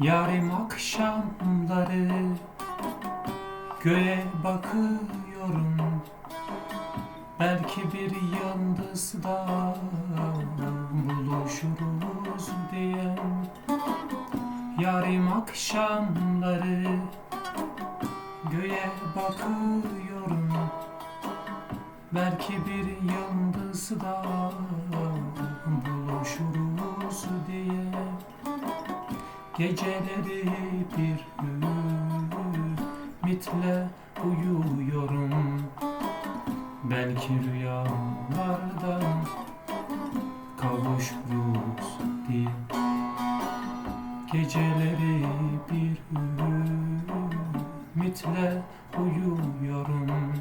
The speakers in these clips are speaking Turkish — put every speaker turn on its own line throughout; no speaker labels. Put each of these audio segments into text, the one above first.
Yarim akşamları göğe bakıyorum. Belki bir yıldızda buluşuruz diye. Yarim akşamları göğe bakıyorum. Belki bir yıldızda Geceleri bir ümitle uyuyorum. Belki rüyalardan kavuşuruz diye. Geceleri bir ümitle uyuyorum.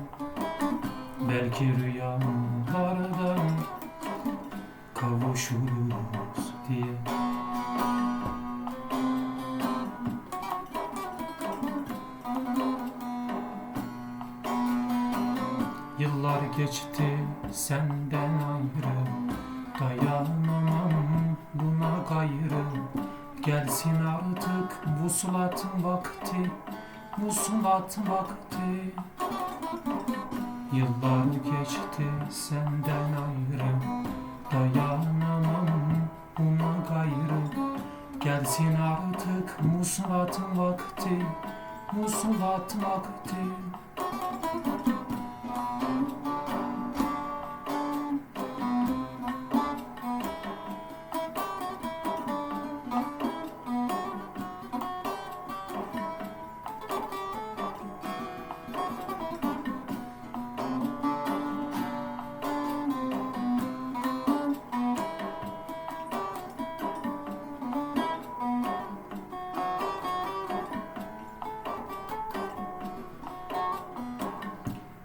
Belki rüyalardan kavuşuruz diye Yıllar geçti senden ayrı. Dayanamam buna gayrı. Gelsin artık vusulatın vakti Vusulat vakti. Yıllar geçti senden ayrı. Dayanamam buna gayrı. Gelsin artık musulatın vakti Musulat vakti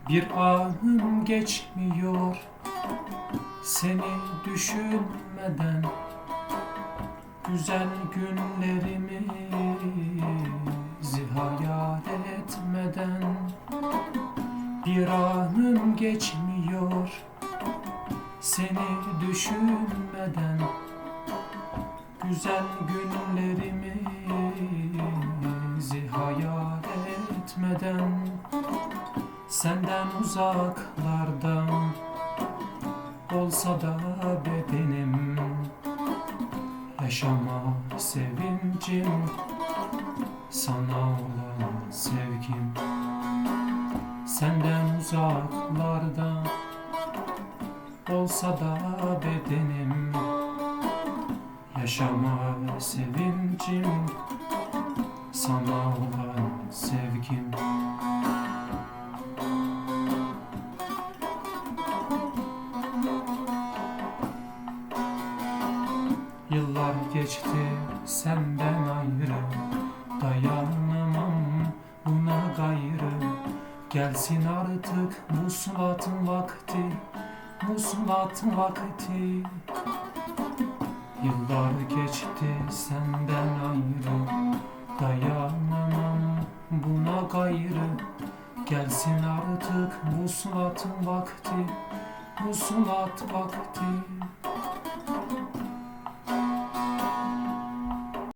Bir anım geçmiyor seni düşünmeden. Güzel günlerimizi hayal etmeden. Bir anım geçmiyor seni düşünmeden. Güzel günlerimizi hayal etmeden Senden uzaklardan olsa da bedenim. Yaşama sevincim sana olan sevgim. Senden uzaklardan olsa da bedenim. Yaşama sevincim sana olan sevgim geçti senden ayrı. Dayanamam buna gayrı. Gelsin artık musulatın vakti Musulatın vakti. Yıllar geçti senden ayrı. Dayanamam buna gayrı. Gelsin artık musulatın vakti Musulat vakti